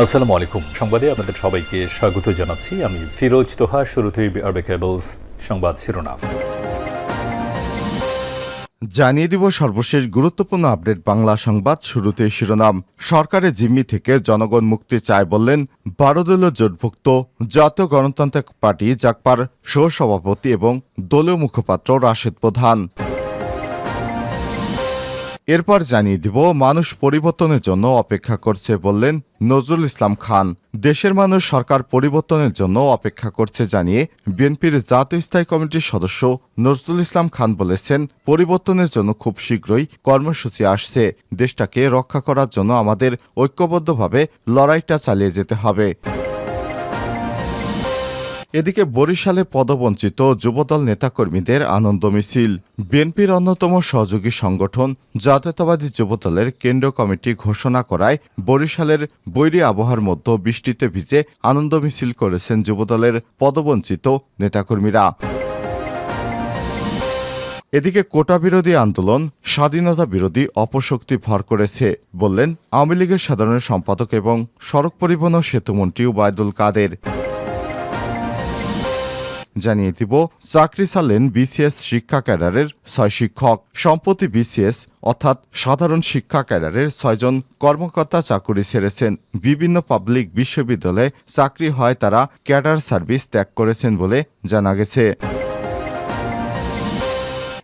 আসসালামু আলাইকুম। সংবাদে আপনাদের সবাইকে স্বাগত জানাচ্ছি। আমি ফিরোজ তোহা, শুরুতেই আরবে কেবলস সংবাদ শিরোনাম। জানিয়ে দিব সর্বশেষ গুরুত্বপূর্ণ আপডেট বাংলা সংবাদ শুরুতে শিরোনাম। সরকারের জিম্মি থেকে জনগণ মুক্তি চায় বললেন বারো দলীয় জোটভুক্ত। জাতীয় গণতান্ত্রিক পার্টি জাকপার সহসভাপতি এবং দলীয় মুখপাত্র রাশেদ প্রধান। এরপর জানিয়ে দিব, মানুষ পরিবর্তনের জন্য অপেক্ষা করছে বললেন নজরুল ইসলাম খান। দেশের মানুষ সরকার পরিবর্তনের জন্য অপেক্ষা করছে জানিয়ে বিএনপির জাতীয় স্থায়ী কমিটির সদস্য নজরুল ইসলাম খান বলেছেন, পরিবর্তনের জন্য খুব শীঘ্রই কর্মসূচি আসছে। দেশটাকে রক্ষা করার জন্য আমাদের ঐক্যবদ্ধভাবে লড়াইটা চালিয়ে যেতে হবে। এদিকে বরিশালে পদবঞ্চিত যুবদল নেতাকর্মীদের আনন্দ মিছিল। বিএনপির অন্যতম সহযোগী সংগঠন জাতীয়তাবাদী যুবদলের কেন্দ্রীয় কমিটি ঘোষণা করায় বরিশালের বৈরী আবহাওয়ার মধ্যে বৃষ্টিতে ভিজে আনন্দ মিছিল করেছেন যুবদলের পদবঞ্চিত নেতাকর্মীরা। এদিকে কোটা বিরোধী আন্দোলন স্বাধীনতা বিরোধী অপশক্তি ভর করেছে, বললেন আওয়ামী লীগের সাধারণ সম্পাদক এবং সড়ক পরিবহন ও সেতুমন্ত্রী ওবায়দুল কাদের। জানিয়ে দিব, চাকরি চালেন বিসিএস শিক্ষা ক্যাডারের ছয় শিক্ষক। সম্প্রতি বিসিএস অর্থাৎ সাধারণ শিক্ষা ক্যাডারের ছয়জন কর্মকর্তা চাকুরি ছেড়েছেন। বিভিন্ন পাবলিক বিশ্ববিদ্যালয়ে চাকরি হয় তারা ক্যাডার সার্ভিস ত্যাগ করেছেন বলে জানা গেছে।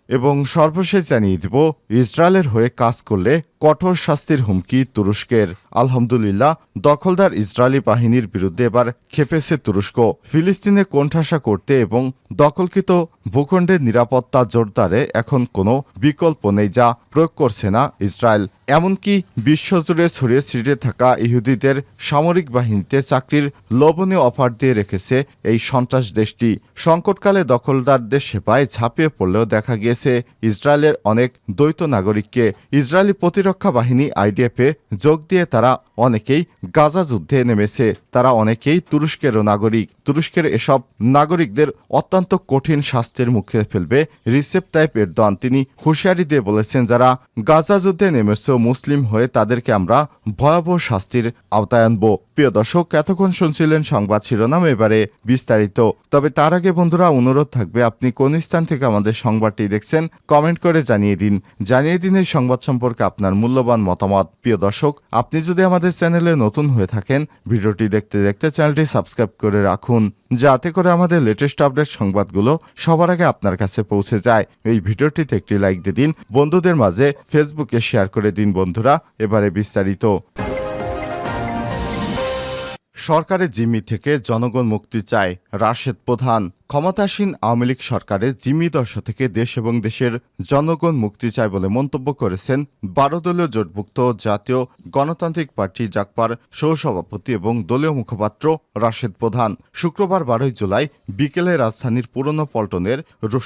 এবং সর্বশেষ জানিয়ে দিব, ইসরায়েলের হয়ে কাজ করলে কঠোর শাস্তির হুমকি তুরস্কের। আলহামদুলিল্লাহ, দখলদার ইসরায়েলি বাহিনীর বিরুদ্ধে এবার খেপেছে তুরস্ক। ফিলিস্তিনে কোণঠাসা করতে এবং দখলকৃত ভূখণ্ডের নিরাপত্তা জোরদারে এখন কোনো বিকল্প নেই যা প্রয়োগ করছে না ইসরায়েল। এমনকি বিশ্বজুড়ে ছড়িয়ে ছিটিয়ে থাকা ইহুদিদের সামরিক বাহিনীতে চাকরির লোভনীয় অফার দিয়ে রেখেছে এই সন্ত্রাস দেশটি। সংকটকালে দখলদারদের সেবায় ঝাঁপিয়ে পড়লেও দেখা গিয়েছে ইসরায়েলের অনেক দ্বৈত নাগরিককে। ইসরায়েলি প্রতিরক্ষা বাহিনী আইডিএফে যোগ দিয়ে তারা অনেকেই গাজা যুদ্ধে নেমেছে। তারা অনেকেই তুরস্কেরও নাগরিক। তুরস্কের এসব নাগরিকদের অত্যন্ত কঠিন শাস্তির মুখে ফেলবে রিসেপ তাইপ এরদোয়ান। তিনি হুঁশিয়ারি দিয়ে বলেছেন, যারা গাজা যুদ্ধে নেমেছে, মুসলিম হয়ে তাদেরকে আমরা ভয়াবহ শাস্তির আওতায় আনব। প্রিয় দর্শক, এতক্ষণ শুনছিলেন সংবাদ শিরোনাম। এবারে বিস্তারিত। তবে তার আগে বন্ধুরা, অনুরোধ থাকবে, আপনি কোন স্থান থেকে আমাদের সংবাদটি দেখছেন, কমেন্ট করে জানিয়ে দিন। জানিয়ে দিন এই সংবাদ সম্পর্কে আপনার মূল্যবান মতামত। প্রিয় দর্শক, আপনি যদি আমাদের চ্যানেলে নতুন হয়ে থাকেন, ভিডিওটি দেখতে দেখতে চ্যানেলটি সাবস্ক্রাইব করে রাখুন, যাতে করে আমাদের লেটেস্ট আপডেট সংবাদগুলো সবার আগে আপনার কাছে পৌঁছে যায়। এই ভিডিওটিতে একটি লাইক দিয়ে দিন, বন্ধুদের মাঝে ফেসবুকে শেয়ার করে দিন বন্ধুরা। এবারে বিস্তারিত। সরকারের জিম্মি থেকে জনগণ মুক্তি চায় রাশেদ প্রধান। ক্ষমতাসীন আওয়ামী লীগ সরকারের জিম্মি দশা থেকে দেশ এবং দেশের জনগণ মুক্তি চায় বলে মন্তব্য করেছেন বারো দলীয় জোটভুক্ত জাতীয় গণতান্ত্রিক পার্টি জাকপার সহসভাপতি এবং দলীয় মুখপাত্র রাশেদ প্রধান। শুক্রবার বারোই জুলাই বিকেলে রাজধানীর পুরনো পল্টনের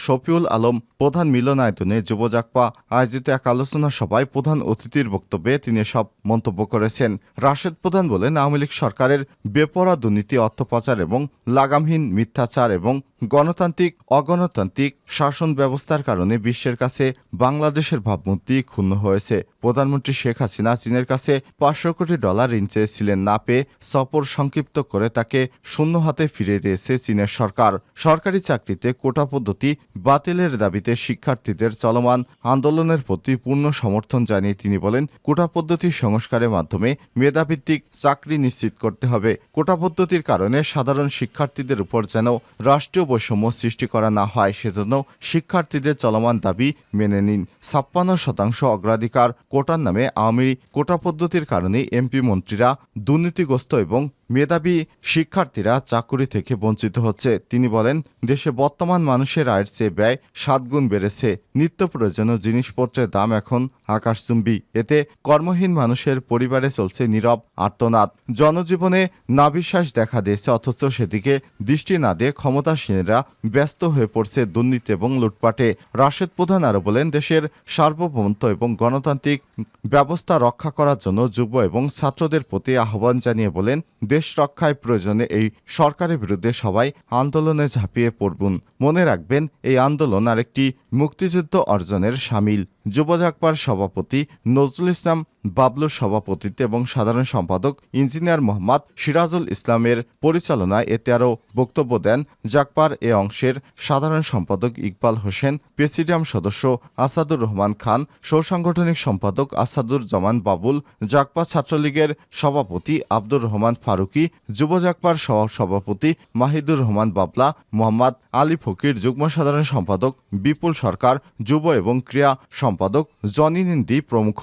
শফিউল আলম প্রধান মিলনায়তনে যুব জাকপা আয়োজিত এক আলোচনা সভায় প্রধান অতিথির বক্তব্যে তিনি সব মন্তব্য করেছেন। রাশেদ প্রধান বলেন, আওয়ামী লীগ সরকারের বেপরা দুর্নীতি, অর্থ পাচার এবং লাগামহীন মিথ্যাচার এবং গণতান্ত্রিক, অগণতান্ত্রিক শাসন ব্যবস্থার কারণে বিশ্বের কাছে বাংলাদেশের ভাবমূর্তি ক্ষুণ্ণ হয়েছে। প্রধানমন্ত্রী শেখ হাসিনা চীনের কাছে পাঁচশো কোটি ডলার ঋণ চেয়েছিলেন না পেয়ে সফর সংক্ষিপ্ত করে তাকে শূন্য হাতে ফিরিয়ে দিয়েছে চীনের সরকার। সরকারি চাকরিতে কোটা পদ্ধতি বাতিলের দাবিতে শিক্ষার্থীদের চলমান আন্দোলনের প্রতি পূর্ণ সমর্থন জানিয়ে তিনি বলেন, কোটা পদ্ধতি সংস্কারের মাধ্যমে মেধাভিত্তিক চাকরি নিশ্চিত করতে হবে। কোটা পদ্ধতির কারণে সাধারণ শিক্ষার্থীদের উপর যেন রাষ্ট্রীয় বৈষম্য সৃষ্টি করা না হয়, সেজন্য শিক্ষার্থীদের চলমান দাবি মেনে নিন। ছাপ্পান্ন শতাংশ অগ্রাধিকার কোটার নামে আওয়ামী কোটা পদ্ধতির কারণে এমপি মন্ত্রীরা দুর্নীতিগ্রস্ত এবং মেধাবী শিক্ষার্থীরা চাকুরি থেকে বঞ্চিত হচ্ছে। তিনি বলেন, দেশে বর্তমান মানুষের আয়ের চেয়ে ব্যয় সাতগুণ বেড়েছে। নিত্য প্রয়োজনীয় জিনিসপত্রের দাম এখন আকাশচুম্বী। এতে কর্মহীন মানুষের পরিবারে চলছে নীরব আর্তনাদ। জনজীবনে নাবিশ্বাস দেখা দিয়েছে, অথচ সেদিকে দৃষ্টি না দিয়ে ক্ষমতাসীনের প্রতিষ্ঠানেরা ব্যস্ত হয়ে পড়ছে দুর্নীতি এবং লুটপাটে। রাশেদ প্রধান আরও বলেন, দেশের সার্বভৌমত্ব এবং গণতান্ত্রিক ব্যবস্থা রক্ষা করার জন্য যুব এবং ছাত্রদের প্রতি আহ্বান জানিয়ে বলেন, দেশ রক্ষায় প্রয়োজনে এই সরকারের বিরুদ্ধে সবাই আন্দোলনে ঝাঁপিয়ে পড়বুন। মনে রাখবেন, এই আন্দোলন আরেকটি মুক্তিযুদ্ধ অর্জনের সামিল। যুব জাগবার সভাপতি নজরুল ইসলাম বাবলুর সভাপতিত্বে এবং সাধারণ সম্পাদক ইঞ্জিনিয়ার মোহাম্মদ সিরাজুল ইসলামের পরিচালনায় এতে আরও বক্তব্য দেন জাগপার এ অংশের সাধারণ সম্পাদক ইকবাল হোসেন, প্রেসিডিয়াম সদস্য আসাদুর রহমান খান, সৌসাংগঠনিক সম্পাদক আসাদুর জামান বাবুল, জাগপা ছাত্রলীগের সভাপতি আব্দুর রহমান ফারুকি, যুব জাকপার সভাপতি মাহিদুর রহমান বাবলা, মোহাম্মদ আলী ফকির যুগ্ম সাধারণ সম্পাদক বিপুল সরকার, যুব এবং ক্রিয়া সম্পাদক জনি নিন্দি প্রমুখ।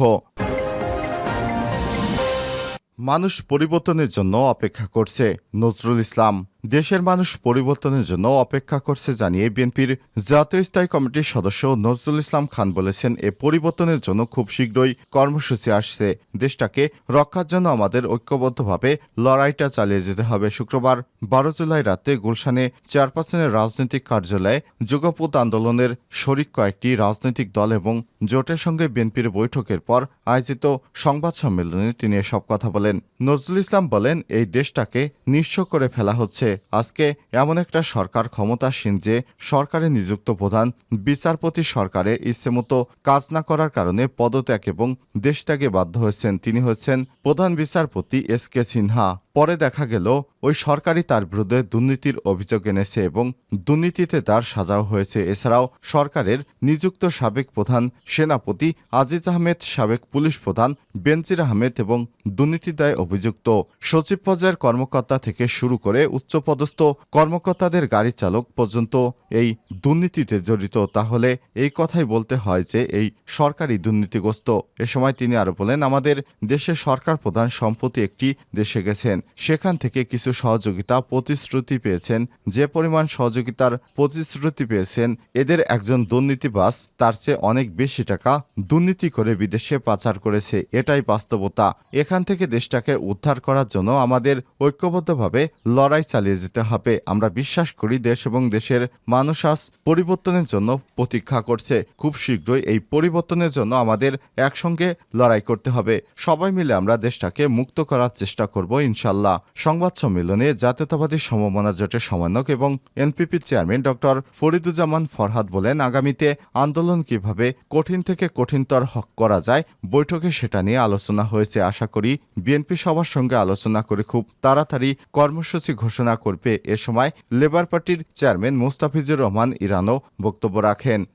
মানুষ পরিবর্তনের জন্য অপেক্ষা করছে নজরুল ইসলাম। দেশের মানুষ পরিবর্তনের জন্য অপেক্ষা করছে জানিয়ে বিএনপির জাতীয় স্থায়ী কমিটির সদস্য নজরুল ইসলাম খান বলেছেন, এ পরিবর্তনের জন্য খুব শীঘ্রই কর্মসূচি আসছে। দেশটাকে রক্ষার জন্য আমাদের ঐক্যবদ্ধভাবে লড়াইটা চালিয়ে যেতে হবে। শুক্রবার, বারো জুলাই রাতে গুলশানে চেয়ারপারসনের রাজনৈতিক কার্যালয়ে যুগপথ আন্দোলনের শরিক কয়েকটি রাজনৈতিক দল এবং জোটের সঙ্গে বিএনপির বৈঠকের পর আয়োজিত সংবাদ সম্মেলনে তিনি এসব কথা বলেন। নজরুল ইসলাম বলেন, এই দেশটাকে নিঃস্ব করে ফেলা হচ্ছে। আজকে এমন একটা সরকার ক্ষমতাসীন যে সরকারে নিযুক্ত প্রধান বিচারপতি সরকারের ইচ্ছেমতো কাজ না করার কারণে পদত্যাগ এবং দেশত্যাগে বাধ্য হয়েছেন। তিনি হচ্ছেন প্রধান বিচারপতি এস কে সিনহা। পরে দেখা গেল ওই সরকারই তার বিরুদ্ধে দুর্নীতির অভিযোগ এনেছে এবং দুর্নীতিতে তার সাজাও হয়েছে। এছাড়াও সরকারের নিযুক্ত সাবেক প্রধান সেনাপতি আজিজ আহমেদ, সাবেক পুলিশ প্রধান বেনজির আহমেদ এবং দুর্নীতি দায় অভিযুক্ত সচিব পর্যায়ের কর্মকর্তা থেকে শুরু করে উচ্চপদস্থ কর্মকর্তাদের গাড়ি চালক পর্যন্ত এই দুর্নীতিতে জড়িত। তাহলে এই কথাই বলতে হয় যে এই সরকারি দুর্নীতিগ্রস্ত। এ সময় তিনি আরও বলেন, আমাদের দেশের সরকার প্রধান সম্প্রতি একটি দেশে গেছেন। সেখান থেকে কিছু সহযোগিতা প্রতিশ্রুতি পেয়েছেন। যে পরিমাণ সহযোগিতার প্রতিশ্রুতি পেয়েছেন, এদের একজন দুর্নীতিবাস তার চেয়ে অনেক বেশি টাকা দুর্নীতি করে বিদেশে পাচার করেছে। এটাই বাস্তবতা। এখান থেকে দেশটাকে উদ্ধার করার জন্য আমাদের ঐক্যবদ্ধভাবে লড়াই চালিয়ে যেতে হবে। আমরা বিশ্বাস করি দেশ এবং দেশের মানুষ আজ পরিবর্তনের জন্য প্রতীক্ষা করছে। খুব শীঘ্রই এই পরিবর্তনের জন্য আমাদের একসঙ্গে লড়াই করতে হবে। সবাই মিলে আমরা দেশটাকে মুক্ত করার চেষ্টা করব ইনশাল্লাহ। সংবাদ সম্মেলনে জাতীয়তাবাদী সমমনা জোটের সমন্বয়ক এবং এনপিপির চেয়ারম্যান ডক্টর ফরিদুজ্জামান ফরহাদ বলেন, আগামীতে আন্দোলন কীভাবে কঠিন থেকে কঠিনতর হক করা যায় বৈঠকে সেটা নিয়ে আলোচনা হয়েছে। আশা করি বিএনপি সবার সঙ্গে আলোচনা করে খুব তাড়াতাড়ি কর্মসূচি ঘোষণা করবে। এ সময় লেবার পার্টির চেয়ারম্যান মুস্তাফিজুর রহমান ইরানও বক্তব্য রাখেন।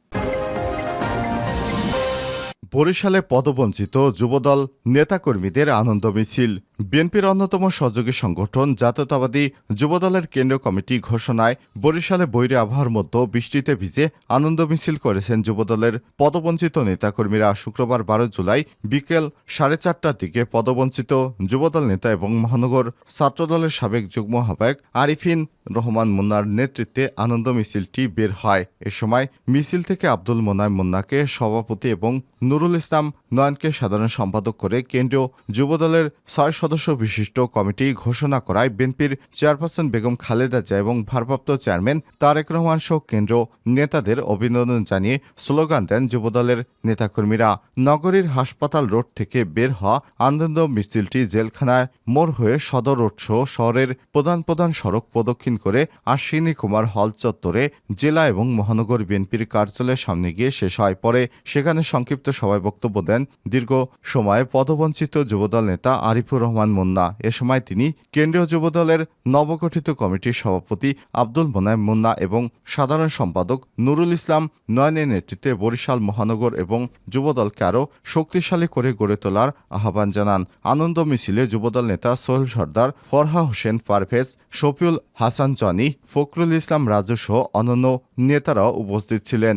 বরিশালে পদবঞ্চিত যুবদল নেতাকর্মীদের আনন্দ মিছিল। বিএনপির অন্যতম সহযোগী সংগঠন জাতীয়তাবাদী যুবদলের কেন্দ্রীয় কমিটি ঘোষণায় বরিশালে বৈরী আবহাওয়ার মধ্যে বৃষ্টিতে ভিজে আনন্দ মিছিল করেছেন যুবদলের পদবঞ্চিত নেতাকর্মীরা শুক্রবার বারো জুলাই বিকেল সাড়ে চারটার দিকে পদবঞ্চিত যুবদল নেতা এবং মহানগর ছাত্রদলের সাবেক যুগ্ম আহ্বায়ক আরিফিন রহমান মুন্নার নেতৃত্বে আনন্দ মিছিলটি বের হয়। এ সময় মিছিল থেকে আব্দুল মোনায় মুন্নাকে সভাপতি এবং নুরুল ইসলাম নয়নকে সাধারণ সম্পাদক করে কেন্দ্রীয় যুবদলের ছয় সদস্য বিশিষ্ট কমিটি ঘোষণা করায় বিএনপির চেয়ারপারসন বেগম খালেদা জিয়া এবং ভারপ্রাপ্ত চেয়ারম্যান তারেক রহমান সহ কেন্দ্র নেতাদের অভিনন্দন জানিয়ে স্লোগান দেন যুবদলের নেতাকর্মীরা। নগরীর হাসপাতাল রোড থেকে বের হওয়া আনন্দ মিছিলটি জেলখানায় মোড় হয়ে সদর রোড সহ শহরের প্রধান প্রধান সড়ক প্রদক্ষিণ করে আশ্বিনী কুমার হল চত্বরে জেলা এবং মহানগর বিএনপির কার্যালয়ের সামনে গিয়ে শেষ হয়। পরে সেখানে সংক্ষিপ্ত সভায় বক্তব্য দেন দীর্ঘ সময় পদবঞ্চিত যুবদল নেতা আরিফুর রহমান মুন্না। এ সময় তিনি কেন্দ্রীয় যুবদলের নবগঠিত কমিটির সভাপতি আব্দুল মোনায়েম মুন্না এবং সাধারণ সম্পাদক নুরুল ইসলাম নয়নের নেতৃত্বে বরিশাল মহানগর এবং যুবদলকে আরও শক্তিশালী করে গড়ে তোলার আহ্বান জানান। আনন্দ মিছিলে যুবদল নেতা সোহেল সর্দার, ফরহা হোসেন পারভেজ, শফিউল হাসান জনি, ফখরুল ইসলাম রাজু সহ অন্যান্য নেতারাও উপস্থিত ছিলেন।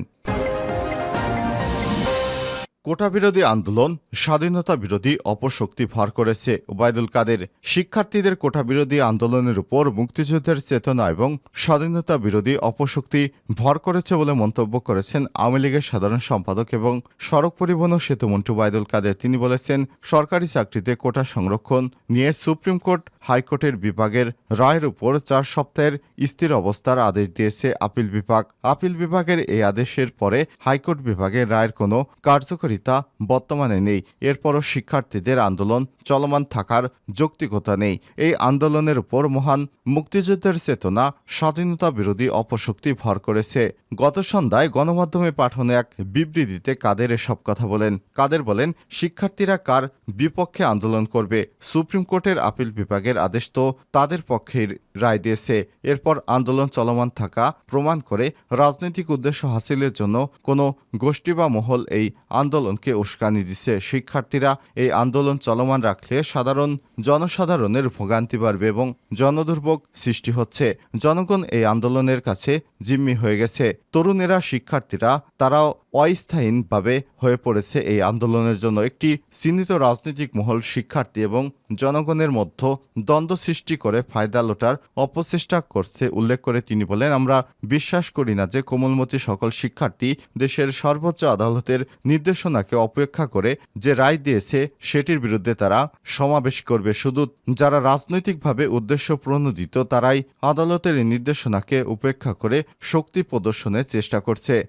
কোটা বিরোধী আন্দোলন স্বাধীনতা বিরোধী অপশক্তি ভর করেছে। ওবায়দুল কাদের শিক্ষার্থীদের কোটা বিরোধী আন্দোলনের উপর মুক্তিযুদ্ধের চেতনা এবং স্বাধীনতা বিরোধী অপশক্তি ভর করেছে বলে মন্তব্য করেছেন আওয়ামী লীগের সাধারণ সম্পাদক এবং সড়ক পরিবহন ও সেতুমন্ত্রী ওবায়দুল কাদের। তিনি বলেছেন, সরকারি চাকরিতে কোটা সংরক্ষণ নিয়ে সুপ্রিম কোর্ট হাইকোর্টের বিভাগের রায়ের উপর চার সপ্তাহের স্থির অবস্থার আদেশ দিয়েছে আপিল বিভাগ। আপিল বিভাগের এই আদেশের পরে হাইকোর্ট বিভাগের রায়ের কোনো কার্যকারিতা বর্তমানে নেই। এরপরও শিক্ষার্থীদের আন্দোলন চলমান থাকার যৌক্তিকতা নেই। এই আন্দোলনের উপর মহান মুক্তিযুদ্ধের চেতনা, স্বাধীনতা বিরোধী অপশক্তি ভর করেছে। গত সন্ধ্যায় গণমাধ্যমে পাঠানো এক বিবৃতিতে কাদের এসব কথা বলেন? কাদের বলেন, শিক্ষার্থীরা কার বিপক্ষে আন্দোলন করবে? সুপ্রিম কোর্টের আপিল বিভাগের আদেশ তো তাদের পক্ষের রায় দিয়েছে। এরপর আন্দোলন চলমান থাকা প্রমাণ করে রাজনৈতিক উদ্দেশ্য হাসিলের জন্য কোনো গোষ্ঠী বা মহল এই আন্দোলনকে উস্কানি দিছে। শিক্ষার্থীরা এই আন্দোলন চলমান রাখলে সাধারণ জনসাধারণের ভোগান্তি বাড়বে এবং জনদুর্ভোগ সৃষ্টি হচ্ছে। জনগণ এই আন্দোলনের কাছে জিম্মি হয়ে গেছে। তরুণেরা, শিক্ষার্থীরা, তারাও অস্থায়ীনভাবে হয়ে পড়েছে এই আন্দোলনের জন্য। একটি চিহ্নিত রাজনৈতিক মহল শিক্ষার্থী এবং জনগণের মধ্যে দ্বন্দ্ব সৃষ্টি করে ফায়দা লোটার অপচেষ্টা করছে, উল্লেখ করে তিনি বলেন, আমরা বিশ্বাস করি না যে কোমলমতি সকল শিক্ষার্থী দেশের সর্বোচ্চ আদালতের নির্দেশনাকে অপেক্ষা করে যে রায় দিয়েছে সেটির বিরুদ্ধে তারা সমাবেশ করবে। শুধু যারা রাজনৈতিকভাবে উদ্দেশ্য প্রণোদিত তারাই আদালতের নির্দেশনাকে উপেক্ষা করে শক্তি প্রদর্শনের চেষ্টা করছে।